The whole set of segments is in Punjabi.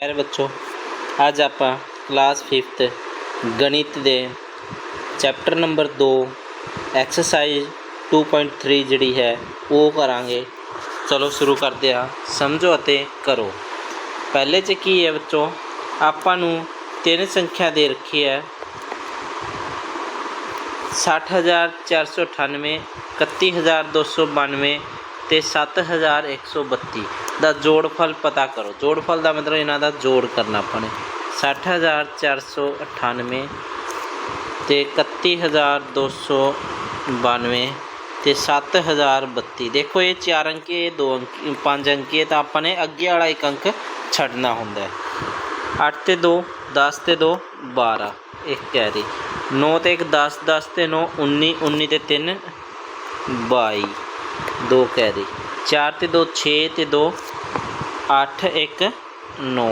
ਪਿਆਰੇ ਬੱਚੋ, ਅੱਜ ਆਪਾਂ ਕਲਾਸ 5th ਗਣਿਤ ਦੇ ਚੈਪਟਰ ਨੰਬਰ 2 ਐਕਸਰਸਾਈਜ਼ 2.3 ਜਿਹੜੀ ਹੈ, ਉਹ ਕਰਾਂਗੇ। ਚਲੋ ਸ਼ੁਰੂ ਕਰਦੇ ਹਾਂ। ਸਮਝੋ ਅਤੇ ਕਰੋ। ਪਹਿਲੇ 'ਚ ਕੀ ਹੈ ਬੱਚੋ, ਆਪਾਂ ਨੂੰ ਤਿੰਨ ਸੰਖਿਆ ਦੇ ਰੱਖੀ ਹੈ। 60498 31292 ਤੇ 7132 ਦਾ ਜੋੜਫਲ ਪਤਾ ਕਰੋ। ਜੋੜਫਲ ਦਾ ਮਤਲਬ ਇਹਨਾਂ ਦਾ ਜੋੜ ਕਰਨਾ ਆਪਾਂ ਨੇ। 60498 ਤੇ 31292 ਤੇ 7032 ਦੇਖੋ ਇਹ ਚਾਰ ਅੰਕੀ, ਇਹ ਦੋ ਅੰਕੀ, ਪੰਜ ਅੰਕੀ ਤਾਂ ਆਪਾਂ ਨੇ ਅੱਗੇ ਵਾਲਾ ਇੱਕ ਅੰਕ ਛੱਡਣਾ ਹੁੰਦਾ ਹੈ। 8 ਤੇ 2 10 ਤੇ 2 12 ਇੱਕ ਕੈਰੀ। 9 ਤੇ 1 10 10 ਤੇ 9 19 19 ਤੇ 3 22 ਦੋ ਕੈਰੀ 4 ਤੇ 2 6 ਤੇ 2 8 1 9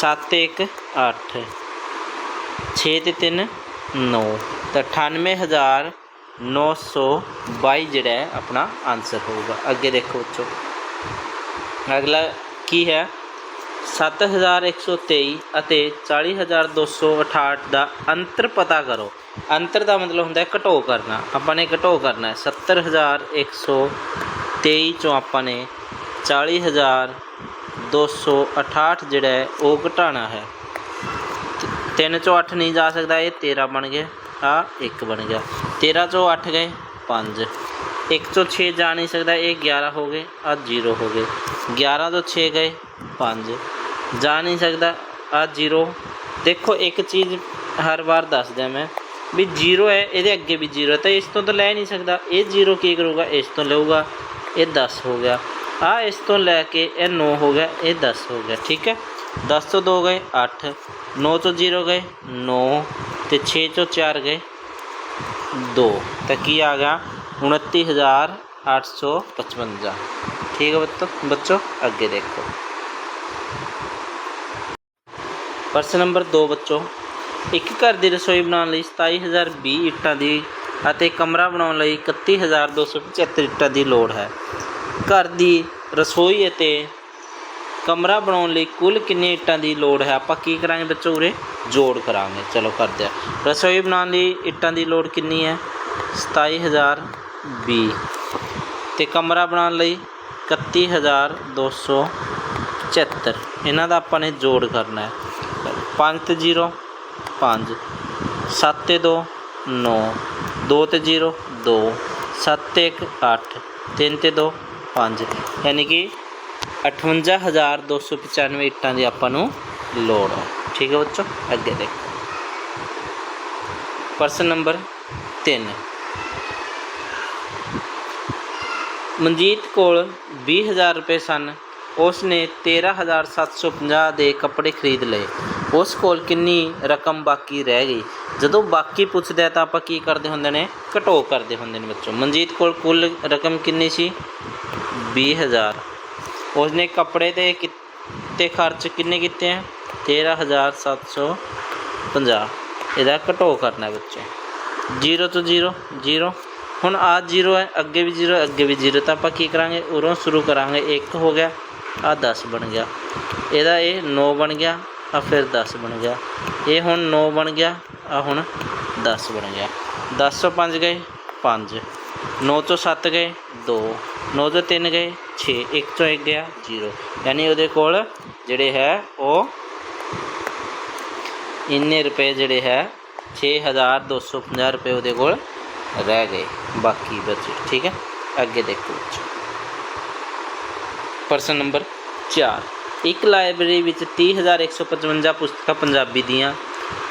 7 ਤੇ 1 8 6 ਤੇ 3 9 ਤਾਂ 98922 ਜਿਹੜਾ ਹੈ, ਆਪਣਾ ਆਨਸਰ ਹੋਊਗਾ। ਅੱਗੇ ਦੇਖੋ ਬੱਚੋ ਅਗਲਾ ਕੀ ਹੈ? 7123 ਅਤੇ 40268 ਦਾ ਅੰਤਰ ਪਤਾ ਕਰੋ। ਅੰਤਰ ਦਾ ਮਤਲਬ ਹੁੰਦਾ ਹੈ ਘਟੋ ਕਰਨਾ। ਆਪਾਂ ਨੇ ਘਟੋ ਕਰਨਾ ਹੈ। 70123 ਚੋਂ ਆਪਾਂ ਨੇ 40268 ਜਿਹੜਾ ਹੈ, ਉਹ ਘਟਾਣਾ ਹੈ। 3 ਚੋਂ 8 ਨਹੀਂ ਜਾ ਸਕਦਾ, ਇਹ 13 ਬਣ ਗਿਆ ਆ 1 ਬਣ ਗਿਆ। 13 ਚੋਂ 8 ਗਏ 5 1 ਚੋਂ 6 ਜਾ ਨਹੀਂ ਸਕਦਾ, ਇਹ 11 ਹੋ ਗਏ, ਆ 0 ਹੋ ਗਏ। 11 ਤੋਂ 6 ਗਏ 5 ਜਾ ਨਹੀਂ ਸਕਦਾ, ਆ 0 ਦੇਖੋ, ਇੱਕ ਚੀਜ਼ ਹਰ ਵਾਰ ਦੱਸਦਾ ਮੈਂ। ਵੀ 0 ਹੈ, ਇਹਦੇ ਅੱਗੇ ਵੀ 0 ਹੈ, ਤਾਂ ਇਸ ਤੋਂ ਤਾਂ ਲੈ ਨਹੀਂ ਸਕਦਾ। ਇਹ 0 ਕੀ ਕਰੂਗਾ? ਇਸ ਤੋਂ ਲਊਗਾ, ਇਹ 10 ਹੋ ਗਿਆ। ਆ ਇਸ ਤੋਂ ਲੈ ਕੇ ਇਹ 9 ਹੋ ਗਿਆ, ਇਹ 10 ਹੋ ਗਿਆ, ਠੀਕ ਹੈ? 10 ਤੋਂ 2 ਗਏ 8 9 ਤੋਂ 0 ਗਏ 9 ਤੇ 6 ਤੋਂ 4 ਗਏ 2 ਤਾਂ ਕੀ ਆ ਗਿਆ? 29855 ਠੀਕ ਹੈ ਬੱਚੋ ਬੱਚੋ, ਅੱਗੇ ਦੇਖੋ। ਪ੍ਰਸ਼ਨ ਨੰਬਰ 2 ਬੱਚੋ। ਇੱਕ ਘਰ ਦੀ ਰਸੋਈ ਬਣਾਉਣ ਲਈ 27020 ਇੱਟਾਂ ਦੀ ਅਤੇ ਕਮਰਾ ਬਣਾਉਣ ਲਈ 31275 ਇੱਟਾਂ ਦੀ ਲੋੜ ਹੈ। ਘਰ ਦੀ ਰਸੋਈ ਅਤੇ ਕਮਰਾ ਬਣਾਉਣ ਲਈ ਕੁੱਲ ਕਿੰਨੇ ਇੱਟਾਂ ਦੀ ਲੋੜ ਹੈ? ਆਪਾਂ ਕੀ ਕਰਾਂਗੇ ਬੱਚੋ ਉਰੇ? ਜੋੜ ਕਰਾਂਗੇ। ਚਲੋ ਕਰਦੇ ਆ ਰਸੋਈ ਬਣਾਉਣ ਲਈ ਇੱਟਾਂ ਦੀ ਲੋੜ ਕਿੰਨੀ ਹੈ? 27020 ਤੇ ਕਮਰਾ ਬਣਾਉਣ ਲਈ 31275 ਇਹਨਾਂ ਦਾ ਆਪਾਂ ਨੇ ਜੋੜ ਕਰਨਾ ਹੈ। 5 ਤੇ 0 5 7 ਤੇ 2 9 2 ਤੇ 0 2 7 ਤੇ 1 8 3 ਤੇ 2 5 ਯਾਨੀ ਕਿ 58295 ਇੱਟਾਂ ਦੀ ਆਪਾਂ ਨੂੰ ਲੋੜ ਹੈ ਠੀਕ ਹੈ ਬੱਚੋ? ਅੱਗੇ ਦੇਖੋ। ਪ੍ਰਸ਼ਨ ਨੰਬਰ 3 ਮਨਜੀਤ ਕੋਲ 20000 ਰੁਪਏ ਸਨ। ਉਸ ਨੇ 13750 ਦੇ ਕੱਪੜੇ ਖਰੀਦ ਲਏ। ਉਸ ਕੋਲ ਕਿੰਨੀ ਰਕਮ ਬਾਕੀ ਰਹਿ ਗਈ। ਜਦੋਂ ਬਾਕੀ ਪੁੱਛਦਾ ਤਾਂ ਆਪਾਂ ਕੀ ਕਰਦੇ ਹੁੰਦੇ ਨੇ? ਘਟੋ ਕਰਦੇ ਹੁੰਦੇ ਨੇ ਬੱਚੋ। ਮਨਜੀਤ ਕੋਲ ਕੁੱਲ ਰਕਮ ਕਿੰਨੀ ਸੀ? 20000 ਉਸਨੇ ਕੱਪੜੇ ਤੇ ਕਿਤੇ ਖਰਚ ਕਿੰਨੇ ਕੀਤੇ ਆ? 13750 ਇਹਦਾ ਘਟੋ ਕਰਨਾ ਹੈ ਬੱਚੇ। 0 ਤੋਂ 0 0 ਹੁਣ ਆ 0 ਹੈ, ਅੱਗੇ ਵੀ 0 ਅੱਗੇ ਵੀ 0 ਤਾਂ ਆਪਾਂ ਕੀ ਕਰਾਂਗੇ? ਉਰੋਂ ਸ਼ੁਰੂ ਕਰਾਂਗੇ। 1 ਹੋ ਗਿਆ ਆ 10 ਬਣ ਗਿਆ। ਇਹਦਾ ਇਹ 9 ਬਣ ਗਿਆ। ਆ ਫਿਰ 10 ਬਣ ਗਿਆ। ਇਹ ਹੁਣ 9 ਬਣ ਗਿਆ, ਆ ਹੁਣ 10 ਬਣ ਗਿਆ। 10 ਤੋਂ 5 ਗਏ 5 9 ਤੋਂ 7 ਗਏ 2 9 ਤੋਂ 3 ਗਏ 6 1 ਤੋਂ 1 ਗਿਆ 0 ਯਾਨੀ ਉਹਦੇ ਕੋਲ ਜਿਹੜੇ ਹੈ ਉਹ ਇੰਨੇ ਰੁਪਏ ਜਿਹੜੇ ਹੈ 6250 ਰੁਪਏ ਉਹਦੇ ਕੋਲ ਰਹਿ ਗਏ। ਬਾਕੀ ਬਚੇ ਠੀਕ ਹੈ, ਅੱਗੇ ਦੇਖੋ ਬੱਚੋ। ਪ੍ਰਸ਼ਨ ਨੰਬਰ 4 ਇੱਕ ਲਾਇਬ੍ਰੇਰੀ ਵਿੱਚ 30155 ਪੁਸਤਕਾਂ ਪੰਜਾਬੀ ਦੀਆਂ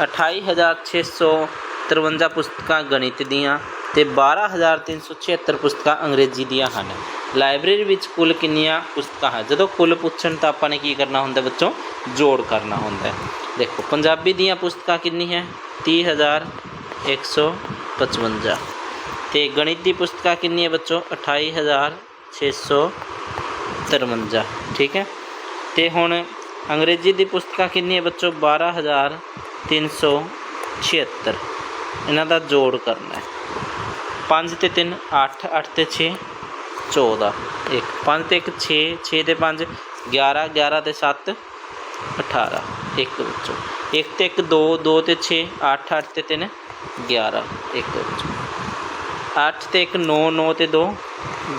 28653 ਪੁਸਤਕਾਂ ਗਣਿਤ ਦੀਆਂ ਤੇ 12376 ਪੁਸਤਕਾਂ ਅੰਗਰੇਜ਼ੀ ਦੀਆਂ ਹਨ। ਲਾਇਬ੍ਰੇਰੀ ਵਿੱਚ ਕੁੱਲ ਕਿੰਨੀਆਂ ਪੁਸਤਕਾਂ ਹਨ? ਜਦੋਂ ਕੁੱਲ ਪੁੱਛਣ ਤਾਂ ਆਪਾਂ ਨੇ ਕੀ ਕਰਨਾ ਹੁੰਦਾ ਬੱਚੋਂ? ਜੋੜ ਕਰਨਾ ਹੁੰਦਾ ਦੇਖੋ, ਪੰਜਾਬੀ ਦੀਆਂ ਪੁਸਤਕਾਂ ਕਿੰਨੀ ਹੈ? 30155 ਤੇ ਗਣਿਤ ਦੀ ਪੁਸਤਕਾਂ ਕਿੰਨੀ ਹੈ ਬੱਚੋ 28653 ਠੀਕ ਹੈ? ਤੇ ਹੁਣ ਅੰਗਰੇਜ਼ੀ ਦੀ ਪੁਸਤਕਾਂ ਕਿੰਨੀ ਹੈ ਬੱਚੋ? 12376 ਇਹਨਾਂ ਦਾ ਜੋੜ ਕਰਨਾ ਹੈ। 5 ਤੇ 3 8 8 ਤੇ 6 14 1 5 ਤੇ 1 6 6 ਤੇ 5 11 11 ਤੇ 7 18 ਇੱਕ ਵਿੱਚੋਂ ਇੱਕ ਤੇ ਇੱਕ 2 2 ਤੇ 6 8 8 ਤੇ 3 11 ਇੱਕ ਵਿੱਚੋਂ 8 ਤੇ ਇੱਕ 9 9 ਤੇ 2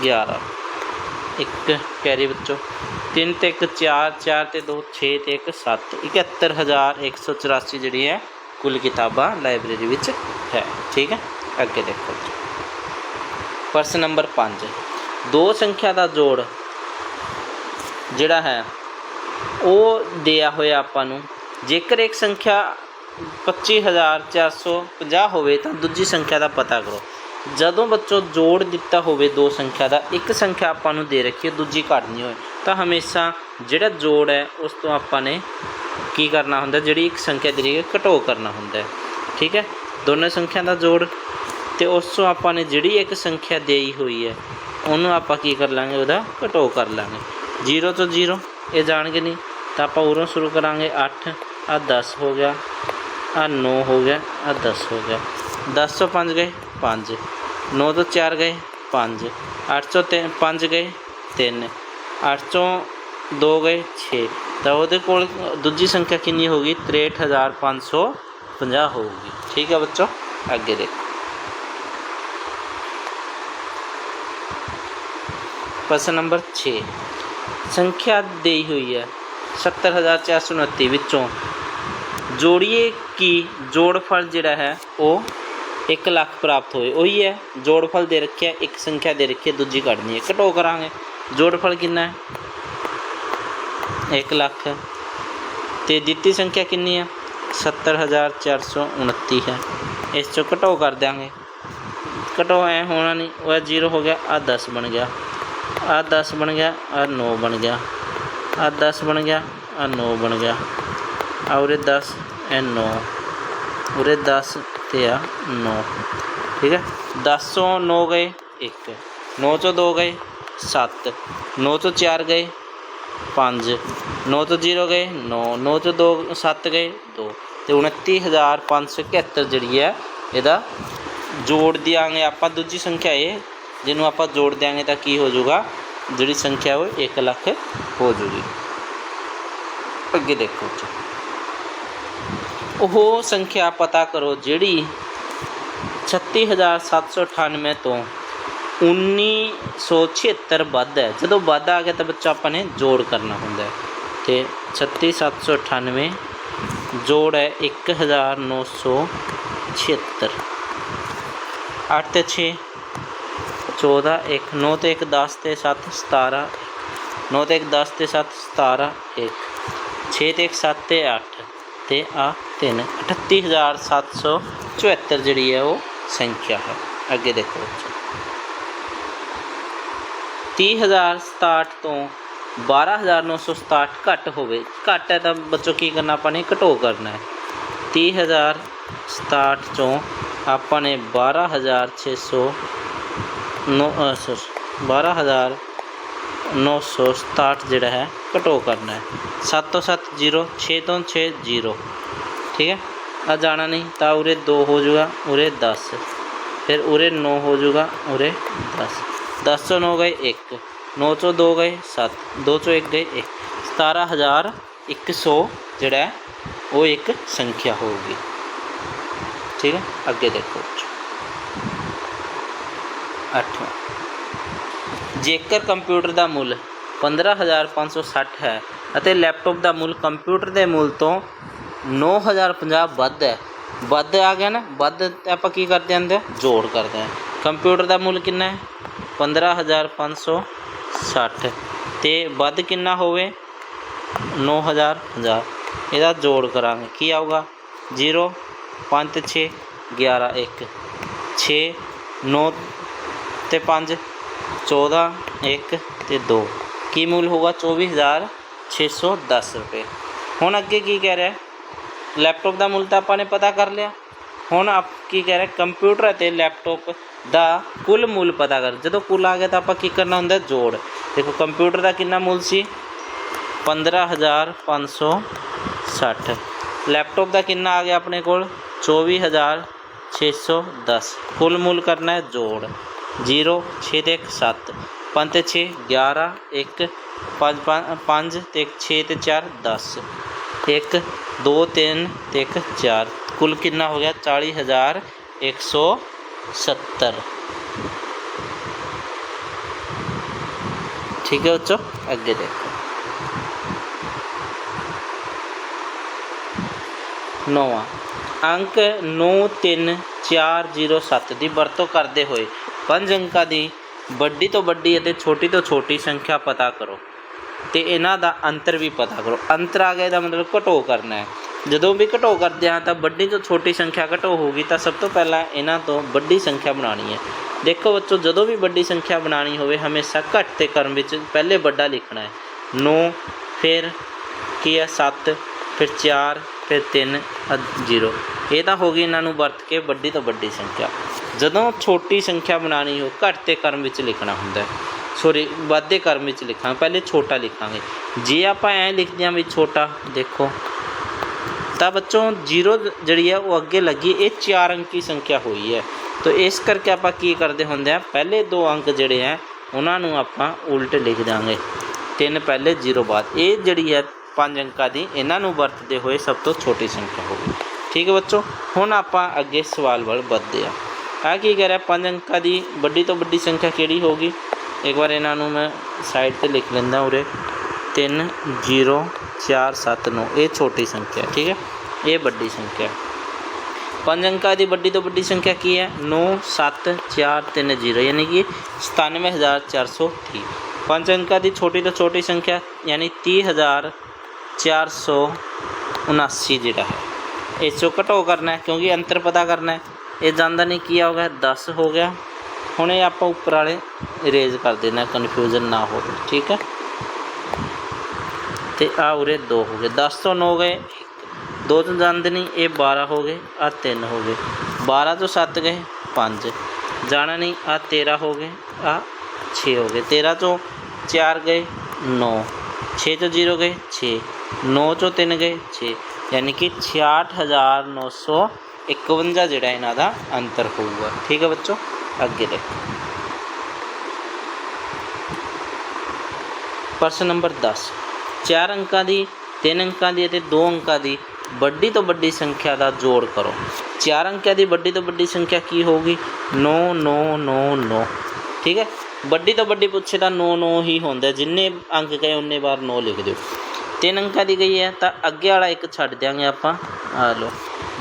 11 ਇੱਕ ਕੈਰੀ ਵਿੱਚੋਂ। 3 ਤੇ ਇੱਕ 4 4 ਤੇ 2 6 ਤੇ ਇੱਕ 7 71184 ਜਿਹੜੀ ਹੈ, ਕੁੱਲ ਕਿਤਾਬਾਂ ਲਾਇਬ੍ਰੇਰੀ ਵਿੱਚ ਹੈ। ਠੀਕ ਹੈ? ਅੱਗੇ ਦੇਖੋ। ਪ੍ਰਸ਼ਨ ਨੰਬਰ 5 ਦੋ ਸੰਖਿਆ ਦਾ ਜੋੜ ਜਿਹੜਾ ਹੈ, ਉਹ ਦਿਆ ਹੋਇਆ ਆਪਾਂ ਨੂੰ। ਜੇਕਰ ਇੱਕ ਸੰਖਿਆ 25450 ਹੋਵੇ ਤਾਂ ਦੂਜੀ ਸੰਖਿਆ ਦਾ ਪਤਾ ਕਰੋ। ਜਦੋਂ ਬੱਚੋ ਜੋੜ ਦਿੱਤਾ ਹੋਵੇ ਦੋ ਸੰਖਿਆ ਦਾ, ਇੱਕ ਸੰਖਿਆ ਆਪਾਂ ਨੂੰ ਦੇ ਰੱਖੀ ਹੈ, ਦੂਜੀ ਘਟਣੀ ਹੋਵੇ ਤਾਂ ਹਮੇਸ਼ਾ ਜਿਹੜਾ ਜੋੜ ਹੈ, ਉਸ ਤੋਂ ਆਪਾਂ ਨੇ ਕੀ ਕਰਨਾ ਹੁੰਦਾ, ਜਿਹੜੀ ਇੱਕ ਸੰਖਿਆ ਦੇ ਰਹੀ ਘਟੋ ਕਰਨਾ ਹੁੰਦਾ ਠੀਕ ਹੈ? ਦੋਨੋਂ ਸੰਖਿਆ ਦਾ ਜੋੜ, ਤੇ ਉਸ ਤੋਂ ਆਪਾਂ ਨੇ ਜਿਹੜੀ ਇੱਕ ਸੰਖਿਆ ਦੇਈ ਹੋਈ ਹੈ, ਉਹਨੂੰ ਆਪਾਂ ਕੀ ਕਰ ਲਾਂਗੇ, ਉਹਦਾ ਘਟੋ ਕਰ ਲਾਂਗੇ। 0 ਤੋਂ 0 ਇਹ ਜਾਣਗੇ ਨਹੀਂ। ਤਾਂ ਆਪਾਂ ਉਰੋਂ ਸ਼ੁਰੂ ਕਰਾਂਗੇ 8 ਆ 10 ਹੋ ਗਿਆ ਆ 9 ਹੋ ਗਿਆ ਆ 10 ਹੋ ਗਿਆ। 10 ਤੋਂ 5 ਗਏ। 5 9 ਤੋਂ 4 ਗਏ 5 8 ਤੋਂ 5 ਗਏ 3 8 ਤੋਂ 2 ਗਏ 6 ਤਾਂ ਉਹਦੇ ਕੋਲ ਦੂਜੀ ਸੰਖਿਆ ਕਿੰਨੀ ਹੋਗੀ 63550 ਹੋਊਗੀ ਠੀਕ ਹੈ ਬੱਚੋ ਅੱਗੇ ਦੇਖੋ ਪ੍ਰਸ਼ਨ ਨੰਬਰ 6 ਸੰਖਿਆ ਦੇਈ ਹੋਈ ਹੈ 70429 ਵਿੱਚੋਂ ਜੋੜੀਏ ਕਿ ਜੋੜਫਲ ਜਿਹੜਾ ਹੈ ਉਹ 1 ਲੱਖ ਪ੍ਰਾਪਤ ਹੋਏ। ਉਹੀ ਹੈ ਜੋੜਫਲ ਦੇ ਰੱਖਿਆ, ਇੱਕ ਸੰਖਿਆ ਦੇ ਰੱਖੀ ਹੈ ਦੂਜੀ ਕੱਢਣੀ ਹੈ। ਘਟੋ ਕਰਾਂਗੇ। ਜੋੜਫਲ ਕਿੰਨਾ ਹੈ? 1 ਲੱਖ। ਹੈ ਤੇ ਦਿੱਤੀ ਸੰਖਿਆ ਕਿੰਨੀ ਹੈ? 70429 ਹੈ। ਇਸ ਚੋਂ ਘਟੋ ਕਰ ਦਿਆਂਗੇ। ਘਟੋ ਐ ਹੋਣਾ ਨਹੀਂ। ਉਹ 0 ਹੋ ਗਿਆ ਆ 10 ਬਣ ਗਿਆ। ਆ 10 ਬਣ ਗਿਆ ਆ 9 ਬਣ ਗਿਆ। ਆ 10 ਬਣ ਗਿਆ ਆ 9 ਬਣ ਗਿਆ। ਆ ਉਰੇ 10 ਇਹ 9 ਉਰੇ 10 ਤੇ ਆ 9 ਠੀਕ ਹੈ? 10 ਤੋਂ 9 ਗਏ 1 9 ਤੋਂ 2 ਗਏ 7 9 ਤੋਂ 4 ਗਏ 5 9 ਤੋਂ 0 ਗਏ 9 9 ਤੋਂ 2 7 ਗਏ 2 ਤੇ 29571 ਜਿਹੜੀ ਹੈ, ਇਹਦਾ ਜੋੜ ਦਿਆਂਗੇ ਆਪਾਂ ਦੂਜੀ ਸੰਖਿਆ ਇਹ। ਜਿਹਨੂੰ ਆਪਾਂ ਜੋੜ ਦਿਆਂਗੇ ਤਾਂ ਕੀ ਹੋ ਜਾਊਗਾ? ਜਿਹੜੀ ਸੰਖਿਆ ਉਹ 1 ਲੱਖ ਹੋ ਜੂਗੀ ਅੱਗੇ ਦੇਖੋ। ਜੀ। ਉਹ ਸੰਖਿਆ ਪਤਾ ਕਰੋ ਜਿਹੜੀ 36798 ਤੋਂ 1976 ਵੱਧ ਹੈ। ਜਦੋਂ ਵੱਧ ਆ ਗਿਆ ਤਾਂ ਬੱਚਾ ਆਪਾਂ ਨੇ ਜੋੜ ਕਰਨਾ ਹੁੰਦਾ ਹੈ। ਤੇ 36798 ਜੋੜ ਹੈ 1976 8 ਤੇ 6 14 1 9 ਤੇ 1 10 ਤੇ 7 17 9 ਤੇ 1 10 ਤੇ 7 17 1 6 ਤੇ 1 7 ਤੇ 8 ਤੇ ਆ 3 38774 ਜਿਹੜੀ ਹੈ ਉਹ ਸੰਖਿਆ ਹੈ। ਅੱਗੇ ਦੇਖੋ ਬੱਚੇ। 30067 ਤੋਂ 12967 ਘੱਟ ਹੋਵੇ। ਘੱਟ ਹੈ ਤਾਂ ਬੱਚੋ ਕੀ ਕਰਨਾ ਆਪਾਂ ਨੇ? ਘਟੋ ਕਰਨਾ ਹੈ। 30067 ਚੋਂ ਆਪਾਂ ਨੇ 12600 9 12000 967 ਜਿਹੜਾ ਹੈ, ਘਟੋ ਕਰਨਾ ਹੈ। 7 ਤੋਂ 7 0 6 ਤੋਂ 6 0 ਠੀਕ ਹੈ? ਆ ਜਾਣਾ ਨਹੀਂ, ਤਾਂ ਉਰੇ 2 ਹੋ ਜਾਊਗਾ, ਉਰੇ 10 ਫਿਰ ਉਰੇ 9 ਹੋ ਜਾਊਗਾ, ਉਰੇ 10 10 ਤੋਂ 9 ਗਏ 1 9 ਤੋਂ 2 ਗਏ 7 2 ਤੋਂ 1 ਗਏ 1 17100 ਜਿਹੜਾ ਉਹ ਇੱਕ ਸੰਖਿਆ ਹੋਊਗੀ। ਠੀਕ ਹੈ? ਅੱਗੇ ਦੇਖੋ। 8 ਜੇਕਰ ਕੰਪਿਊਟਰ ਦਾ ਮੁੱਲ 15560 ਹੈ ਅਤੇ ਲੈਪਟਾਪ ਦਾ ਮੁੱਲ ਕੰਪਿਊਟਰ ਦੇ ਮੁੱਲ ਤੋਂ 9050 ਵੱਧ ਹੈ, ਵੱਧ ਆ ਗਿਆ ਨਾ, ਵੱਧ ਤੇ ਆਪਾਂ ਕੀ ਕਰਦੇ ਹੁੰਦੇ ਜੋੜ ਕਰਦੇ ਹਾਂ। ਕੰਪਿਊਟਰ ਦਾ ਮੁੱਲ ਕਿੰਨਾ ਹੈ? 15560 ਤੇ ਵੱਧ ਕਿੰਨਾ ਹੋਵੇ? 9050 ਇਹਦਾ ਜੋੜ ਕਰਾਂਗੇ। ਕੀ ਆਊਗਾ? 0 5 ਤੇ 6 11 1 6 9 ਤੇ 5 14 1 ਤੇ 2 ਕੀ ਮੁੱਲ ਹੋਊਗਾ? 24610 ਰੁਪਏ। ਹੁਣ ਅੱਗੇ ਕੀ ਕਹਿ ਰਿਹਾ? ਲੈਪਟਾਪ ਦਾ ਮੁੱਲ ਤਾਂ ਆਪਾਂ ਨੇ ਪਤਾ ਕਰ ਲਿਆ। ਹੁਣ ਆਪ ਕੀ ਕਹਿ ਰਿਹਾ? ਕੰਪਿਊਟਰ ਅਤੇ ਲੈਪਟਾਪ ਦਾ ਕੁੱਲ ਮੁੱਲ ਪਤਾ ਕਰ। ਜਦੋਂ ਕੁੱਲ ਆ ਗਿਆ ਤਾਂ ਆਪਾਂ ਕੀ ਕਰਨਾ ਹੁੰਦਾ? ਜੋੜ। ਦੇਖੋ, ਕੰਪਿਊਟਰ ਦਾ ਕਿੰਨਾ ਮੁੱਲ ਸੀ? 15560 ਲੈਪਟਾਪ ਦਾ ਕਿੰਨਾ ਆ ਗਿਆ ਆਪਣੇ ਕੋਲ? 24610 ਕੁੱਲ ਮੁੱਲ ਕਰਨਾ ਹੈ ਜੋੜ। 0 6 ਤੇ 1 7 5 ਤੇ ਛੇ 11 1 5 5 ਤੇ 6 ਤੇ 4 10 1 2 3 ਤੇ 1 4 ਕੁੱਲ ਕਿੰਨਾ ਹੋ ਗਿਆ? 40170 ਠੀਕ ਹੈ ਬੱਚੋ, ਅੱਗੇ ਦੇਖੋ। ਨੌਵਾਂ। ਅੰਕ 93407 ਦੀ ਵਰਤੋਂ ਕਰਦੇ ਹੋਏ ਪੰਜ ਅੰਕਾਂ ਦੀ ਵੱਡੀ ਤੋਂ ਵੱਡੀ ਅਤੇ ਛੋਟੀ ਤੋਂ ਛੋਟੀ ਸੰਖਿਆ ਪਤਾ ਕਰੋ ਤੇ ਇਹਨਾਂ ਦਾ ਅੰਤਰ ਵੀ ਪਤਾ ਕਰੋ। ਅੰਤਰ ਆ ਗਿਆ ਇਹਦਾ ਮਤਲਬ ਘਟੋ ਕਰਨਾ ਹੈ। ਜਦੋਂ ਵੀ ਘਟੋ ਕਰਦੇ ਹਾਂ ਤਾਂ ਵੱਡੀ ਤੋਂ ਛੋਟੀ ਸੰਖਿਆ ਘਟੋ ਹੋਊਗੀ ਤਾਂ ਸਭ ਤੋਂ ਪਹਿਲਾਂ ਇਹਨਾਂ ਤੋਂ ਵੱਡੀ ਸੰਖਿਆ ਬਣਾਉਣੀ ਹੈ। ਦੇਖੋ ਬੱਚੋ, ਜਦੋਂ ਵੀ ਵੱਡੀ ਸੰਖਿਆ ਬਣਾਉਣੀ ਹੋਵੇ ਹਮੇਸ਼ਾ ਘੱਟ ਤੇ ਕਰਮ ਵਿੱਚ ਪਹਿਲੇ ਵੱਡਾ ਲਿਖਣਾ ਹੈ। 9 ਫਿਰ ਕੀ ਹੈ? 7 ਫਿਰ 4 ਫਿਰ 3 0 ਇਹ ਤਾਂ ਹੋ ਗਈ ਇਹਨਾਂ ਨੂੰ ਵਰਤ ਕੇ ਵੱਡੀ ਤੋਂ ਵੱਡੀ ਸੰਖਿਆ। ਜਦੋਂ ਛੋਟੀ ਸੰਖਿਆ ਬਣਾਉਣੀ ਹੋ ਘੱਟ ਤੇ ਕਰਮ ਵਿੱਚ ਲਿਖਣਾ ਹੁੰਦਾ ਹੈ। ਸੋਰੀ ਵਾਧੇ ਕਰਮ ਵਿੱਚ ਲਿਖਾਂਗੇ, ਪਹਿਲੇ ਛੋਟਾ ਲਿਖਾਂਗੇ। ਜੇ ਆਪਾਂ ਐਂ ਲਿਖਦੇ ਹਾਂ ਵੀ ਛੋਟਾ, ਦੇਖੋ। ਤਾਂ ਬੱਚੋਂ 0 ਜਿਹੜੀ ਹੈ, ਉਹ ਅੱਗੇ ਲੱਗੀ, ਇਹ 4 ਅੰਕੀ ਸੰਖਿਆ ਹੋਈ ਹੈ। ਤਾਂ ਇਸ ਕਰਕੇ ਆਪਾਂ ਕੀ ਕਰਦੇ ਹੁੰਦੇ ਆ ਪਹਿਲੇ ਦੋ ਅੰਕ ਜਿਹੜੇ ਆ ਉਹਨਾਂ ਨੂੰ ਆਪਾਂ ਉਲਟ ਲਿਖ ਦਾਂਗੇ ਤਿੰਨ ਪਹਿਲੇ 0 ਬਾਅਦ। ਇਹ ਜਿਹੜੀ ਹੈ, ਪੰਜ ਅੰਕਾਂ ਦੀ, ਇਹਨਾਂ ਨੂੰ ਵਰਤਦੇ ਹੋਏ ਸਭ ਤੋਂ ਛੋਟੀ ਸੰਖਿਆ ਹੋਗੀ ਠੀਕ ਹੈ ਬੱਚੋ? ਹੁਣ ਆਪਾਂ ਅੱਗੇ ਸਵਾਲ ਵੱਲ ਵੱਧਦੇ ਆ ਆ ਕੀ ਕਹਿ ਰਿਹਾ? ਪੰਜ ਅੰਕਾਂ ਦੀ ਵੱਡੀ ਤੋਂ ਵੱਡੀ ਸੰਖਿਆ ਕਿਹੜੀ ਹੋਗੀ ਇੱਕ ਵਾਰ ਇਹਨਾਂ ਨੂੰ ਮੈਂ ਸਾਈਡ ਤੇ ਲਿਖ ਲੈਂਦਾ ਉਰੇ। 3 0 4 7 9 ਇਹ ਛੋਟੀ ਸੰਖਿਆ, ਠੀਕ ਹੈ? ਇਹ ਵੱਡੀ ਸੰਖਿਆ। ਪੰਜ ਅੰਕਾਂ ਦੀ ਵੱਡੀ ਤੋਂ ਵੱਡੀ ਸੰਖਿਆ ਕੀ ਹੈ? 9 7 4 3 0 ਯਾਨੀ ਕਿ 97430 ਪੰਜ ਅੰਕਾਂ ਦੀ ਛੋਟੀ ਤੋਂ ਛੋਟੀ ਸੰਖਿਆ, ਯਾਨੀ 30479 ਜਿਹੜਾ ਹੈ। ਇਸ ਚੋਂ ਘਟੋ ਕਰਨਾ ਹੈ ਕਿਉਂਕਿ ਅੰਤਰ ਪਤਾ ਕਰਨਾ ਹੈ ਇਹ ਜਾਂਦਾ ਨਹੀਂ ਕੀ ਹੋ ਗਿਆ 10 ਹੋ ਗਿਆ ਹੁਣ ਇਹ ਆਪਾਂ ਉੱਪਰ ਵਾਲੇ ਇਰੇਜ਼ ਕਰ ਦੇਣਾ ਕਨਫਿਊਜ਼ਨ ਨਾ ਹੋਵੇ ਠੀਕ ਹੈ ਤੇ ਆ ਉਰੇ 2 ਹੋ ਗਏ 10 ਤੋਂ 9 ਗਏ ਦੋ ਤੋਂ ਜਾਂਦੇ ਨਹੀਂ ਇਹ 12 ਹੋ ਗਏ ਆ 3 ਹੋ ਗਏ 12 ਤੋਂ 7 ਗਏ 5 ਜਾਣਾ ਨਹੀਂ ਆ 13 ਹੋ ਗਏ ਆ 6 ਹੋ ਗਏ 13 ਤੋਂ 4 ਗਏ 9 6 ਤੋਂ 0 ਗਏ 6 9 ਤੋਂ 3 ਗਏ 6 ਯਾਨੀ ਕਿ 66951 ਜਿਹੜਾ ਇਹਨਾਂ ਦਾ ਅੰਤਰ ਹੋਊਗਾ। ਠੀਕ ਹੈ ਬੱਚੋ? ਅੱਗੇ ਦੇਖੋ। ਪ੍ਰਸ਼ਨ ਨੰਬਰ 10 ਚਾਰ ਅੰਕਾਂ ਦੀ, ਤਿੰਨ ਅੰਕਾਂ ਦੀ ਅਤੇ ਦੋ ਅੰਕਾਂ ਦੀ ਵੱਡੀ ਤੋਂ ਵੱਡੀ ਸੰਖਿਆ ਦਾ ਜੋੜ ਕਰੋ। ਚਾਰ ਅੰਕਾਂ ਦੀ ਵੱਡੀ ਤੋਂ ਵੱਡੀ ਸੰਖਿਆ ਕੀ ਹੋਊਗੀ? 9 9 9 9 ਠੀਕ ਹੈ? ਵੱਡੀ ਤੋਂ ਵੱਡੀ ਪੁੱਛੇ ਤਾਂ 9 9 ਹੀ ਹੁੰਦਾ। ਜਿੰਨੇ ਅੰਕ ਗਏ ਉਨੇ ਵਾਰ 9 ਲਿਖ ਦਿਓ। ਤਿੰਨ ਅੰਕਾਂ ਦੀ ਗਈ ਹੈ, ਤਾਂ ਅੱਗੇ ਵਾਲਾ ਇੱਕ ਛੱਡ ਦਿਆਂਗੇ ਆਪਾਂ। ਆ ਲਓ।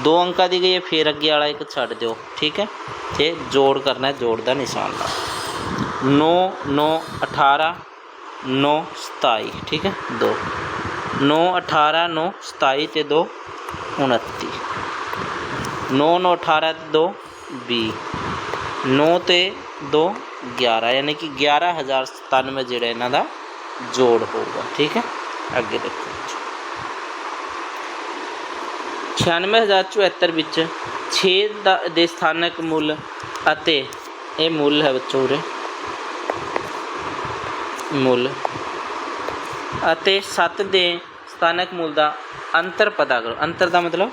ਦੋ ਅੰਕਾਂ ਦੀ ਗਈ ਹੈ, ਫਿਰ ਅੱਗੇ ਵਾਲਾ ਇੱਕ ਛੱਡ ਦਿਓ, ਠੀਕ ਹੈ? ਤੇ ਜੋੜ ਕਰਨਾ ਜੋੜ ਦਾ ਨਿਸ਼ਾਨ ਲਾ। 9 9 18 9 27 ਠੀਕ ਹੈ? 2 9 18 9 27 ਤੇ 2 29 9 9 18 ਤੇ 2 20 9 ਤੇ 2 11 ਯਾਨੀ ਕਿ 11097 ਜਿਹੜਾ ਇਹਨਾਂ ਦਾ ਜੋੜ ਹੋਊਗਾ, ਠੀਕ ਹੈ? ਅੱਗੇ ਦੇਖੋ। 96074 ਵਿੱਚ 6 ਦਾ ਦੇ ਸਥਾਨਕ ਮੁੱਲ ਅਤੇ ਇਹ ਮੁੱਲ ਹੈ ਬੱਚੋ ਉਰੇ। ਮੁੱਲ ਅਤੇ 7 ਦੇ ਸਥਾਨਕ ਮੁੱਲ ਦਾ ਅੰਤਰ ਪਤਾ ਕਰੋ। ਅੰਤਰ ਦਾ ਮਤਲਬ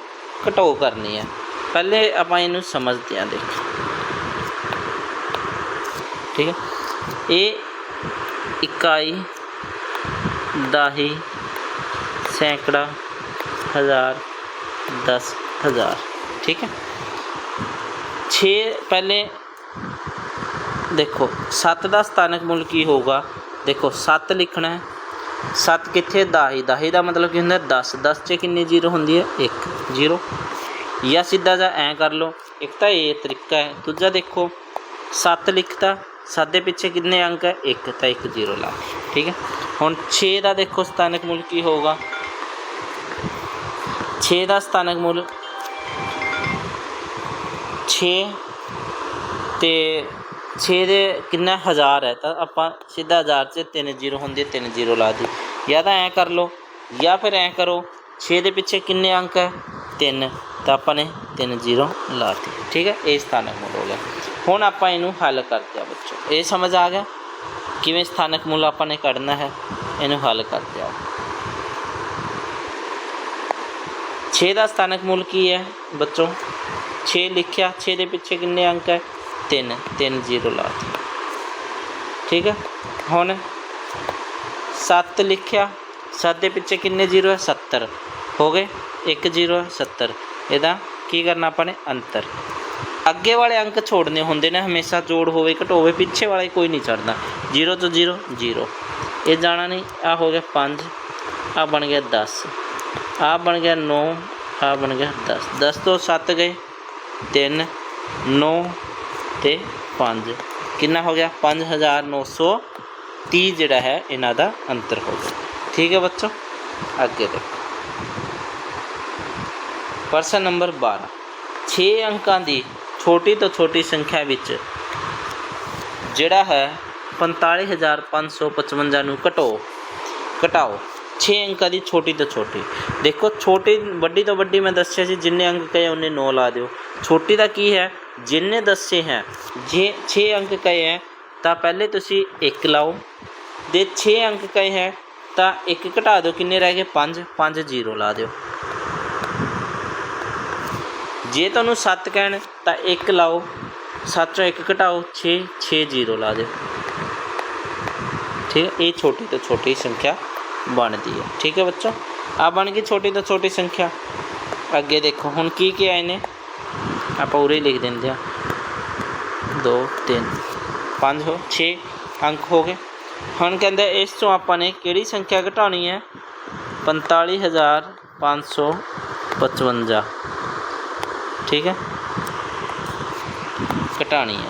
ਘਟਾਓ ਕਰਨੀ ਹੈ। ਪਹਿਲੇ ਆਪਾਂ ਇਹਨੂੰ ਸਮਝਦੇ ਹਾਂ, ਦੇਖੋ। ਠੀਕ ਹੈ। ਇਹ ਇਕਾਈ ਦਾਹੀ ਸੈਂਕੜਾ ਹਜ਼ਾਰ ਦਸ ਹਜ਼ਾਰ ਠੀਕ ਹੈ 6 ਪਹਿਲੇ ਦੇਖੋ 7 ਦਾ ਸਥਾਨਕ ਮੁੱਲ ਕੀ ਹੋਊਗਾ ਦੇਖੋ 7 ਲਿਖਣਾ ਹੈ 7 ਕਿੱਥੇ ਦਾਹੀ ਦਾਹੀ ਦਾ ਮਤਲਬ ਕੀ ਹੁੰਦਾ 10 10 ਚ ਕਿੰਨੀ ਜ਼ੀਰੋ ਹੁੰਦੀ ਹੈ 1 ਜ਼ੀਰੋ ਜਾਂ ਸਿੱਧਾ ਜਿਹਾ ਐਂ ਕਰ ਲਓ ਇੱਕ ਤਾਂ ਇਹ ਤਰੀਕਾ ਹੈ ਦੂਜਾ ਦੇਖੋ 7 ਲਿਖਤਾ 7 ਦੇ ਪਿੱਛੇ ਕਿੰਨੇ ਅੰਕ ਹੈ 1 ਤਾਂ 1 ਜ਼ੀਰੋ ਲਾ ਠੀਕ ਹੈ ਹੁਣ 6 ਦਾ ਦੇਖੋ ਸਥਾਨਕ ਮੁੱਲ ਕੀ ਹੋਊਗਾ। 6 ਦਾ ਸਥਾਨਕ ਮੁੱਲ 6 ਤੇ 6 ਦੇ ਕਿੰਨਾ ਹਜ਼ਾਰ ਹੈ? ਤਾਂ ਆਪਾਂ ਸਿੱਧਾ ਹਜ਼ਾਰ 'ਚ 3 ਜ਼ੀਰੋ ਹੁੰਦੀ ਹੈ 3 ਜ਼ੀਰੋ ਲਾ ਦੀ। ਜਾਂ ਤਾਂ ਐਂ ਕਰ ਲਓ, ਜਾਂ ਫਿਰ ਐਂ ਕਰੋ 6 ਦੇ ਪਿੱਛੇ ਕਿੰਨੇ ਅੰਕ ਹੈ? 3 ਤਾਂ ਆਪਾਂ ਨੇ 3 ਜ਼ੀਰੋ ਲਾਤੀ ਠੀਕ ਹੈ? ਇਹ ਸਥਾਨਕ ਮੁੱਲ ਹੋ ਗਿਆ। ਹੁਣ ਆਪਾਂ ਇਹਨੂੰ ਹੱਲ ਕਰਦੇ ਆ ਬੱਚੋ। ਇਹ ਸਮਝ ਆ ਗਿਆ? ਕਿਵੇਂ ਸਥਾਨਕ ਮੁੱਲ ਆਪਾਂ ਨੇ ਕੱਢਣਾ ਹੈ, ਇਹਨੂੰ ਹੱਲ ਕਰਦੇ ਆ 6 ਦਾ ਸਥਾਨਕ ਮੁੱਲ ਕੀ ਹੈ ਬੱਚੋ? 6 ਲਿਖਿਆ 6 ਦੇ ਪਿੱਛੇ ਕਿੰਨੇ ਅੰਕ ਹੈ? 3 3 ਜ਼ੀਰੋ ਲਾਤੀ ਠੀਕ ਹੈ? ਹੁਣ 7 ਲਿਖਿਆ 7 ਦੇ ਪਿੱਛੇ ਕਿੰਨੇ ਜ਼ੀਰੋ ਹੈ? 70 ਹੋ ਗਏ? 1 ਜ਼ੀਰੋ 70 ਇਹਦਾ ਕੀ ਕਰਨਾ ਆਪਾਂ ਨੇ? ਅੰਤਰ। ਅੱਗੇ ਵਾਲੇ ਅੰਕ ਛੋੜਨੇ ਹੁੰਦੇ ਨੇ, ਹਮੇਸ਼ਾ ਜੋੜ ਹੋਵੇ ਘਟ ਹੋਵੇ, ਪਿੱਛੇ ਵਾਲੇ ਕੋਈ ਨਹੀਂ ਛੱਡਦਾ 0 ਤੋਂ 0 0 ਇਹ ਜਾਣਾ ਨਹੀਂ ਆ ਹੋ ਗਿਆ 5 ਆ ਬਣ ਗਿਆ 10 ਆ ਬਣ ਗਿਆ 9 ਆ ਬਣ ਗਿਆ 10 10 ਤੋਂ 7 ਗਏ 3 9 ਤੇ 5 ਕਿੰਨਾ ਹੋ ਗਿਆ? 5930 ਜਿਹੜਾ ਹੈ, ਇਹਨਾਂ ਦਾ ਅੰਤਰ ਹੋ ਗਿਆ। ਠੀਕ ਹੈ ਬੱਚੋ? ਅੱਗੇ ਦੇਖੋ। ਪ੍ਰਸ਼ਨ ਨੰਬਰ 12 6 ਅੰਕਾਂ ਦੀ ਛੋਟੀ ਤੋਂ ਛੋਟੀ ਸੰਖਿਆ ਵਿੱਚ, ਜਿਹੜਾ ਹੈ 45555 ਨੂੰ ਘਟੋ, ਘਟਾਓ। 6 ਅੰਕਾਂ ਦੀ ਛੋਟੀ ਤੋਂ ਛੋਟੀ। ਦੇਖੋ, ਛੋਟੀ, ਵੱਡੀ ਤੋਂ ਵੱਡੀ ਮੈਂ ਦੱਸਿਆ ਸੀ, ਜਿੰਨੇ ਅੰਕ ਕਹੇ ਉਹਨੇ 9 ਲਾ ਦਿਓ। ਛੋਟੀ ਦਾ ਕੀ ਹੈ? ਜਿੰਨੇ ਦੱਸੇ ਹੈ, ਜੇ 6 ਅੰਕ ਕਹੇ ਹੈ, ਤਾਂ ਪਹਿਲੇ ਤੁਸੀਂ 1 ਲਾਓ। ਦੇ 6 ਅੰਕ ਕਹੇ ਹੈ, ਤਾਂ 1 ਘਟਾ ਦਿਓ। ਕਿੰਨੇ ਰਹਿ ਗਏ? 5 5 0 ਲਾ ਦਿਓ। ਜੇ ਤੁਹਾਨੂੰ 7 ਕਹਿਣ, ਤਾਂ 1 ਲਾਓ। 7 ਚੋਂ 1 ਘਟਾਓ 6 6 0 ਲਾ ਦਿਓ। ਠੀਕ ਹੈ? ਇਹ ਛੋਟੀ ਤੋਂ ਛੋਟੀ ਸੰਖਿਆ ਬਣਦੀ ਹੈ। ਠੀਕ ਹੈ ਬੱਚੋ? ਆ ਬਣ ਗਈ ਛੋਟੀ ਤੋਂ ਛੋਟੀ ਸੰਖਿਆ। ਅੱਗੇ ਦੇਖੋ, ਹੁਣ ਕੀ ਕੀ ਆਏ ਨੇ ਆਪਾਂ ਉਰੇ ਹੀ ਲਿਖ ਦਿੰਦੇ ਆ 2 3 5 ਹੋ 6 ਅੰਕ ਹੋ ਗਏ। ਹੁਣ ਕਹਿੰਦੇ ਇਸ ਤੋਂ ਆਪਾਂ ਨੇ ਕਿਹੜੀ ਸੰਖਿਆ ਘਟਾਉਣੀ ਹੈ? 45555 ਠੀਕ ਹੈ ਘਟਾਣੀ ਹੈ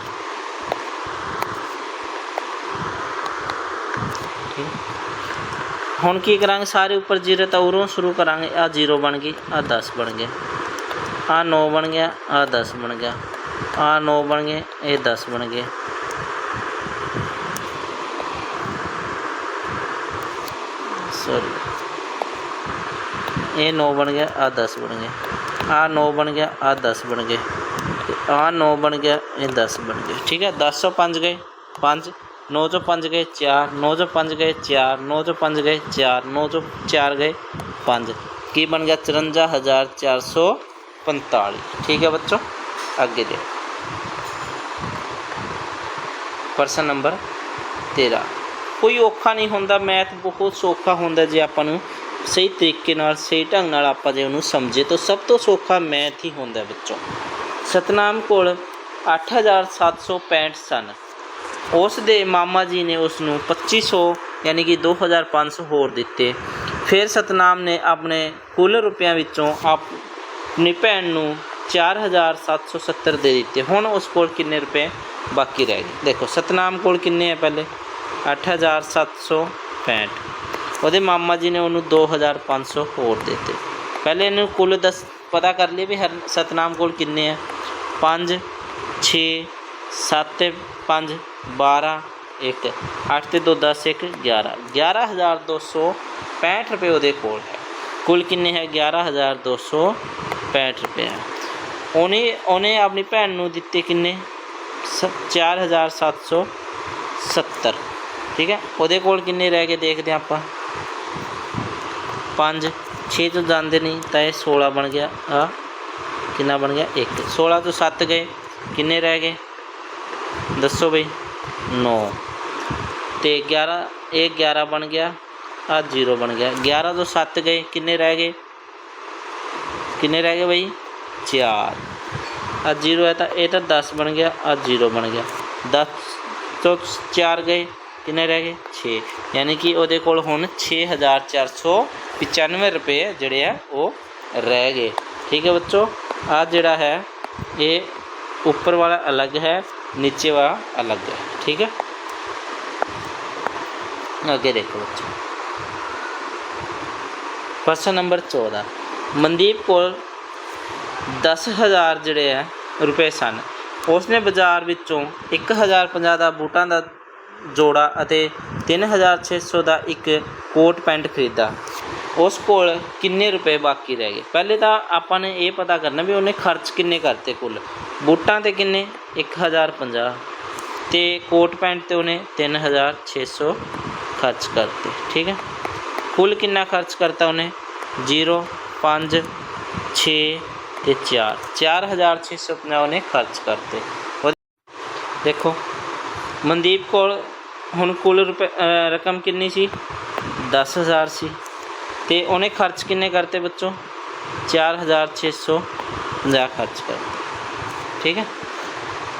ਠੀਕ ਹੈ। ਹੁਣ ਕੀ ਕਰਾਂਗੇ ਸਾਰੇ ਉੱਪਰ ਜ਼ੀਰੋ ਤਾਂ ਉਰੋਂ ਸ਼ੁਰੂ ਕਰਾਂਗੇ ਆ ਜ਼ੀਰੋ ਬਣ ਗਈ ਆ 10 ਬਣ ਗਿਆ ਆ 9 ਬਣ ਗਿਆ ਆ 10 ਬਣ ਗਿਆ ਆ 9 ਬਣ ਗਏ ਇਹ 10 ਬਣ ਗਏ ਸੌਰੀ ਇਹ 9 ਬਣ ਗਿਆ ਆ 10 ਬਣ ਗਿਆ ਆ 9 ਬਣ ਗਿਆ, ਆ 10 ਬਣ ਗਏ। ਆ 9 ਬਣ ਗਿਆ, ਇਹ 10 ਬਣ ਗਏ। ਠੀਕ ਹੈ 10 ਤੋਂ 5 ਗਏ 5 9 ਤੋਂ 5 ਗਏ 4 9 ਤੋਂ 5 ਗਏ 4 9 ਤੋਂ 5 ਗਏ 4 9 ਤੋਂ 4 ਗਏ 5 ਕੀ ਬਣ ਗਿਆ 54445 ਠੀਕ ਹੈ ਬੱਚੋ, ਅੱਗੇ ਦੇ। ਪ੍ਰਸ਼ਨ ਨੰਬਰ 13 ਕੋਈ ਔਖਾ ਨਹੀਂ ਹੁੰਦਾ, ਮੈਥ ਬਹੁਤ ਸੌਖਾ ਹੁੰਦਾ ਜੇ ਆਪਾਂ ਨੂੰ ਸਹੀ ਤਰੀਕੇ ਨਾਲ, ਸਹੀ ਢੰਗ ਨਾਲ ਆਪਾਂ ਜੇ ਉਹਨੂੰ ਸਮਝੇ ਤਾਂ ਸਭ ਤੋਂ ਸੌਖਾ ਮੈਥ ਹੀ ਹੁੰਦਾ ਵਿੱਚੋਂ। ਸਤਨਾਮ ਕੋਲ 8765 ਸਨ। ਉਸ ਦੇ ਮਾਮਾ ਜੀ ਨੇ ਉਸ ਨੂੰ 2500 ਯਾਨੀ ਕਿ 2500 ਹੋਰ ਦਿੱਤੇ। ਫਿਰ ਸਤਨਾਮ ਨੇ ਆਪਣੇ ਕੁੱਲ ਰੁਪਿਆਂ ਵਿੱਚੋਂ ਆਪਣੀ ਭੈਣ ਨੂੰ 4770 ਦੇ ਦਿੱਤੇ। ਹੁਣ ਉਸ ਕੋਲ ਕਿੰਨੇ ਰੁਪਏ ਬਾਕੀ ਰਹਿ ਗਏ? ਦੇਖੋ, ਸਤਨਾਮ ਕੋਲ ਕਿੰਨੇ ਆ ਪਹਿਲੇ? 8765 ਉਹਦੇ ਮਾਮਾ ਜੀ ਨੇ ਉਹਨੂੰ 2500 ਹੋਰ ਦਿੱਤੇ। ਪਹਿਲੇ ਇਹਨੂੰ ਕੁੱਲ ਦੱਸ, ਪਤਾ ਕਰ ਲਈ ਵੀ ਹਰ ਸਤਨਾਮ ਕੋਲ ਕਿੰਨੇ ਆ? 5 6 7 5 12 1 8 ਤੇ 2 10 1 11 11265 ਰੁਪਏ ਉਹਦੇ ਕੋਲ ਹੈ। ਕੁੱਲ ਕਿੰਨੇ ਹੈ? 11265 ਰੁਪਏ ਉਹਨੇ ਉਹਨੇ ਆਪਣੀ ਭੈਣ ਨੂੰ ਦਿੱਤੇ ਕਿੰਨੇ? ਸ- 4770 ਠੀਕ ਹੈ? ਉਹਦੇ ਕੋਲ ਕਿੰਨੇ ਰਹਿ ਗਏ ਦੇਖਦੇ ਹਾਂ ਆਪਾਂ? 5 6 ਤੋਂ ਜਾਂਦੇ ਨਹੀਂ ਤਾਂ ਇਹ 16 ਬਣ ਗਿਆ। ਆ, ਕਿੰਨਾ ਬਣ ਗਿਆ? 1 16 ਤੋਂ 7 ਗਏ। ਕਿੰਨੇ ਰਹਿ ਗਏ? ਦੱਸੋ ਬਈ। 9 ਤੇ 11 ਇਹ 11 ਬਣ ਗਿਆ। ਆ 0 ਬਣ ਗਿਆ। 11 ਤੋਂ 7 ਗਏ। ਕਿੰਨੇ ਰਹਿ ਗਏ? ਕਿੰਨੇ ਰਹਿ ਗਏ ਬਈ? 4 ਆ 0 ਹੈ ਤਾਂ ਇਹ ਤਾਂ 10 ਬਣ ਗਿਆ। ਆ 0 ਬਣ ਗਿਆ। 10 ਤੋਂ 4 ਗਏ। ਕਿੰਨੇ ਰਹਿ ਗਏ? 6 ਯਾਨੀ ਕਿ ਉਹਦੇ ਕੋਲ ਹੁਣ 6495 ਰੁਪਏ ਜਿਹੜੇ ਆ, ਉਹ ਰਹਿ ਗਏ। ਠੀਕ ਹੈ ਬੱਚੋ? ਆ ਜਿਹੜਾ ਹੈ, ਇਹ ਉੱਪਰ ਵਾਲਾ ਅਲੱਗ ਹੈ, ਨੀਚੇ ਵਾਲਾ ਅਲੱਗ ਹੈ। ਠੀਕ ਹੈ? ਅੱਗੇ ਦੇਖੋ ਬੱਚੋ। ਪ੍ਰਸ਼ਨ ਨੰਬਰ 14 ਮਨਦੀਪ ਕੋਲ 10000 ਜਿਹੜੇ ਆ, ਰੁਪਏ ਸਨ। ਉਸਨੇ ਬਾਜ਼ਾਰ ਵਿੱਚੋਂ 1050 ਦਾ ਬੂਟਾਂ ਦਾ ਜੋੜਾ ਅਤੇ 3600 ਦਾ ਇੱਕ ਕੋਟ ਪੈਂਟ ਖਰੀਦਾ। ਉਸ ਕੋਲ ਕਿੰਨੇ ਰੁਪਏ ਬਾਕੀ ਰਹਿ ਗਏ? ਪਹਿਲੇ ਤਾਂ ਆਪਾਂ ਨੇ ਇਹ ਪਤਾ ਕਰਨਾ ਵੀ ਉਹਨੇ ਖਰਚ ਕਿੰਨੇ ਕਰਤੇ ਕੁੱਲ। ਬੂਟਾਂ ਤੇ ਕਿੰਨੇ? 1050 ਤੇ ਕੋਟ ਪੈਂਟ ਤੇ ਉਹਨੇ 3600 ਖਰਚ ਕਰਤੇ। ਠੀਕ ਹੈ? ਕੁੱਲ ਕਿੰਨਾ ਖਰਚ ਕਰਤਾ ਉਹਨੇ? 0 5 6 ਤੇ 4 4650 ਉਹਨੇ ਖਰਚ ਕਰਤੇ। ਉਹ- ਦੇਖੋ ਮਨਦੀਪ ਕੋਲ ਹੁਣ ਕੁੱਲ ਰੁਪਏ ਰਕਮ ਕਿੰਨੀ ਸੀ? 10000 ਸੀ। ਤੇ ਉਹਨੇ ਖਰਚ ਕਿੰਨੇ ਕਰਤੇ ਬੱਚੋ? 4650 ਖਰਚ ਕਰ ਠੀਕ ਹੈ?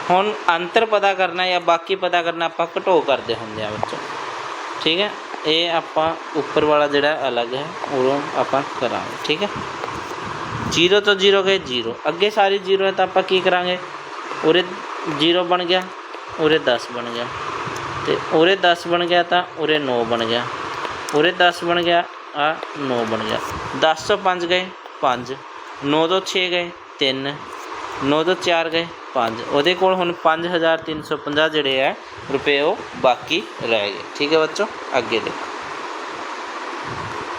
ਹੁਣ ਅੰਤਰ ਪਤਾ ਕਰਨਾ ਜਾਂ ਬਾਕੀ ਪਤਾ ਕਰਨਾ ਆਪਾਂ ਘਟੋ ਕਰਦੇ ਹੁੰਦੇ ਆ ਬੱਚੋ। ਠੀਕ ਹੈ? ਇਹ ਆਪਾਂ ਉੱਪਰ ਵਾਲਾ ਜਿਹੜਾ ਅਲੱਗ ਹੈ ਉਹ ਆਪਾਂ ਕਰਾਂਗੇ। ਠੀਕ ਹੈ? 0 ਤੋਂ 0 ਗਏ 0 ਅੱਗੇ ਸਾਰੀ 0 ਹੈ ਤਾਂ ਆਪਾਂ ਕੀ ਕਰਾਂਗੇ? ਉਰੇ 0 ਬਣ ਗਿਆ। ਉਰੇ 10 ਬਣ ਗਿਆ। ਤੇ ਉਰੇ 10 ਬਣ ਗਿਆ ਤਾਂ ਉਰੇ 9 ਬਣ ਗਿਆ। ਉਰੇ 10 ਬਣ ਗਿਆ, ਆ 9 ਬਣ ਗਿਆ। 10 ਤੋਂ 5 ਗਏ 5 9 ਤੋਂ 6 ਗਏ 3 9 ਤੋਂ 4 ਗਏ 5 ਉਹਦੇ ਕੋਲ ਹੁਣ 5350 ਜਿਹੜੇ ਹੈ ਰੁਪਏ ਉਹ ਬਾਕੀ ਰਹਿ ਗਏ। ਠੀਕ ਹੈ ਬੱਚੋ, ਅੱਗੇ ਦੇਖੋ।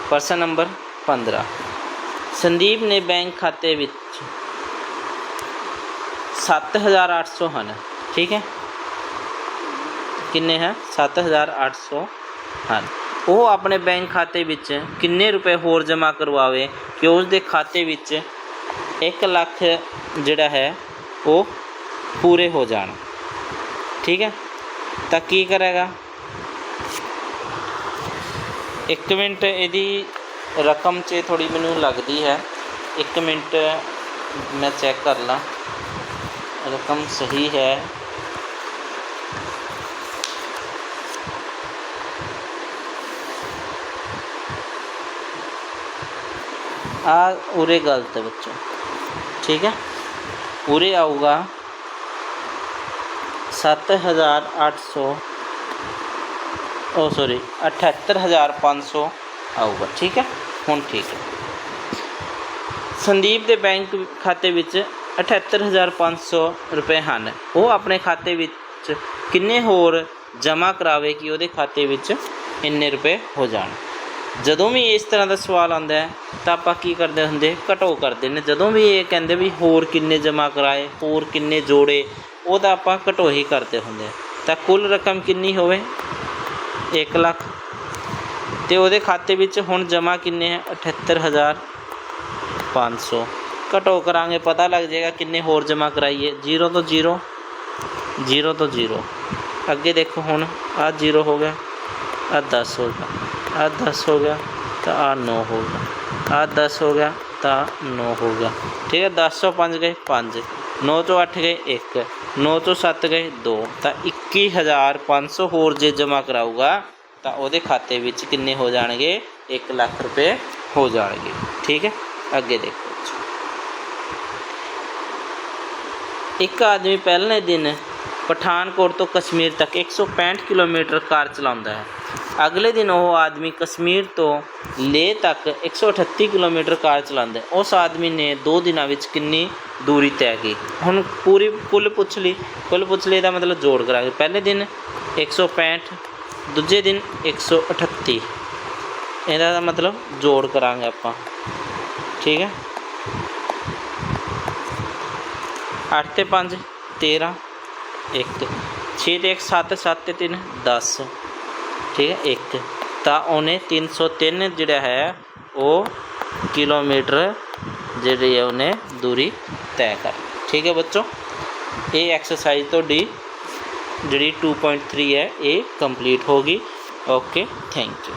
ਪ੍ਰਸ਼ਨ ਨੰਬਰ 15 ਸੰਦੀਪ ਨੇ ਬੈਂਕ ਖਾਤੇ ਵਿੱਚ 7800 ਹਨ। ਠੀਕ ਹੈ। ਕਿੰਨੇ ਹੈ? 7800 ਹਨ ਉਹ ਆਪਣੇ ਬੈਂਕ ਖਾਤੇ ਵਿੱਚ ਕਿੰਨੇ ਰੁਪਏ ਹੋਰ ਜਮ੍ਹਾਂ ਕਰਵਾਵੇ ਕਿ ਉਸ ਦੇ ਖਾਤੇ ਵਿੱਚ 1 ਲੱਖ ਜਿਹੜਾ ਹੈ, ਉਹ ਪੂਰੇ ਹੋ ਜਾਣ। ਠੀਕ ਹੈ? ਤਾਂ ਕੀ ਕਰੇਗਾ? ਇੱਕ ਮਿੰਟ ਇਹਦੀ ਰਕਮ 'ਚ ਥੋੜੀ ਮੈਨੂੰ ਲੱਗਦੀ ਹੈ। ਇੱਕ ਮਿੰਟ ਮੈਂ ਚੈੱਕ ਕਰ ਲਾਂ। ਰਕਮ ਸਹੀ ਹੈ। ਆ ਉਰੇ ਗਲਤ ਹੈ ਬੱਚੋ ਠੀਕ ਹੈ? ਉਰੇ ਆਊਗਾ 7800 ਉਹ ਸੌਰੀ 78500 ਆਊਗਾ। ਠੀਕ ਹੈ? ਹੁਣ ਠੀਕ ਹੈ। ਸੰਦੀਪ ਦੇ ਬੈਂਕ ਖਾਤੇ ਵਿੱਚ 78500 ਰੁਪਏ ਹਨ। ਉਹ ਆਪਣੇ ਖਾਤੇ ਵਿੱਚ ਕਿੰਨੇ ਹੋਰ ਜਮ੍ਹਾਂ ਕਰਾਵੇ ਕਿ ਉਹਦੇ ਖਾਤੇ ਵਿੱਚ ਇੰਨੇ ਰੁਪਏ ਹੋ ਜਾਣ? ਜਦੋਂ ਵੀ ਇਸ ਤਰ੍ਹਾਂ ਦਾ ਸਵਾਲ ਆਉਂਦਾ ਤਾਂ ਆਪਾਂ ਕੀ ਕਰਦੇ ਹੁੰਦੇ, ਘਟੋ ਕਰਦੇ ਨੇ। ਜਦੋਂ ਵੀ ਇਹ ਕਹਿੰਦੇ ਵੀ ਹੋਰ ਕਿੰਨੇ ਜਮ੍ਹਾਂ ਕਰਾਏ, ਹੋਰ ਕਿੰਨੇ ਜੋੜੇ, ਉਹਦਾ ਆਪਾਂ ਘਟੋ ਹੀ ਕਰਦੇ ਹੁੰਦੇ ਤਾਂ ਕੁੱਲ ਰਕਮ ਕਿੰਨੀ ਹੋਵੇ? 1 ਲੱਖ। ਤੇ ਉਹਦੇ ਖਾਤੇ ਵਿੱਚ ਹੁਣ ਜਮ੍ਹਾਂ ਕਿੰਨੇ ਹੈ? 78500 ਘਟੋ ਕਰਾਂਗੇ, ਪਤਾ ਲੱਗ ਜਾਏਗਾ ਕਿੰਨੇ ਹੋਰ ਜਮ੍ਹਾਂ ਕਰਾਈਏ। 0 ਤੋਂ 0 0 ਤੋਂ 0 ਅੱਗੇ ਦੇਖੋ ਹੁਣ ਆ 0 ਹੋ ਗਿਆ ਆ 10 ਹੋ ਗਿਆ। ਆ 10 ਹੋ ਗਿਆ, ਤਾਂ ਆ 9 ਹੋ ਗਿਆ। ਆ 10 ਹੋ ਗਿਆ, ਤਾਂ 9 ਹੋ ਗਿਆ। ਠੀਕ ਹੈ 10 ਤੋਂ 5 ਗਏ 5 9 ਤੋਂ 8 ਗਏ 1 9 ਤੋਂ 7 ਗਏ 2 ਤਾਂ 21500 ਹੋਰ ਜੇ ਜਮ੍ਹਾਂ ਕਰਾਊਗਾ, ਤਾਂ ਉਹਦੇ ਖਾਤੇ ਵਿੱਚ ਕਿੰਨੇ ਹੋ ਜਾਣਗੇ? 1 ਲੱਖ ਰੁਪਏ ਹੋ ਜਾਣਗੇ। ਠੀਕ ਹੈ, ਅੱਗੇ ਦੇਖੋ। ਇੱਕ ਆਦਮੀ ਪਹਿਲੇ ਦਿਨ ਪਠਾਨਕੋਟ ਤੋਂ ਕਸ਼ਮੀਰ ਤੱਕ 165 ਕਿਲੋਮੀਟਰ ਕਾਰ ਚਲਾਉਂਦਾ ਹੈ। ਅਗਲੇ ਦਿਨ ਉਹ ਆਦਮੀ ਕਸ਼ਮੀਰ ਤੋਂ ਲੇਹ ਤੱਕ 138 ਕਿਲੋਮੀਟਰ ਕਾਰ ਚਲਾਉਂਦਾ ਉਸ ਆਦਮੀ ਨੇ 2 ਦਿਨਾਂ ਵਿੱਚ ਕਿੰਨੀ ਦੂਰੀ ਤੈਅ ਕੀਤੀ? ਹੁਣ ਪੂਰੀ ਕੁੱਲ ਪੁੱਛ ਲਈ। ਕੁੱਲ ਪੁੱਛ ਲਈ ਦਾ ਮਤਲਬ ਜੋੜ ਕਰਾਂਗੇ। ਪਹਿਲੇ ਦਿਨ 165 ਦੂਜੇ ਦਿਨ 138 ਇਹਦਾ ਦਾ ਮਤਲਬ ਜੋੜ ਕਰਾਂਗੇ ਆਪਾਂ। ਠੀਕ ਹੈ? 8 ਤੇ 5 13 1 6 ਤੇ 1 7 7 ਤੇ 3 10 ਠੀਕ ਹੈ 1 ਤਾਂ ਉਹਨੇ 303 ਜਿਹੜਾ ਹੈ, ਉਹ ਕਿਲੋਮੀਟਰ ਜਿਹੜੀ ਹੈ ਉਹਨੇ ਦੂਰੀ ਤੈਅ ਕਰ ਠੀਕ ਹੈ ਬੱਚੋ? ਇਹ ਐਕਸਰਸਾਈਜ਼ ਤੁਹਾਡੀ ਜਿਹੜੀ 2.3 ਹੈ, ਇਹ ਕੰਪਲੀਟ ਹੋ ਗਈ। Okay thank you